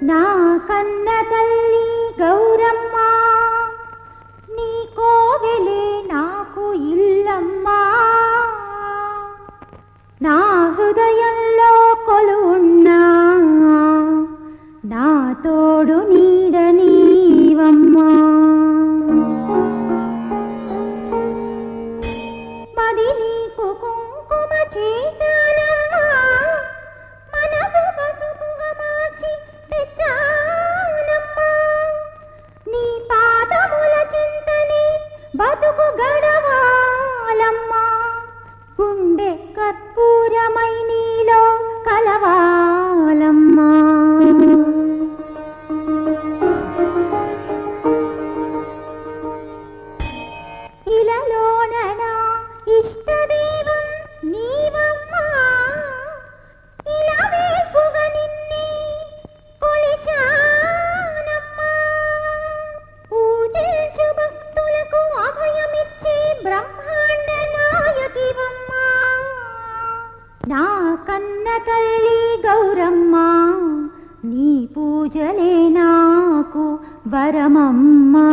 నా కన్న తల్లి గౌరమ్మ నీ కోవెలే నాకు ఇల్లమ్మా. నా గడవాలం. నా కన్న తల్లి గౌరమ్మ నీ పూజలే నాకు వరమమ్మా.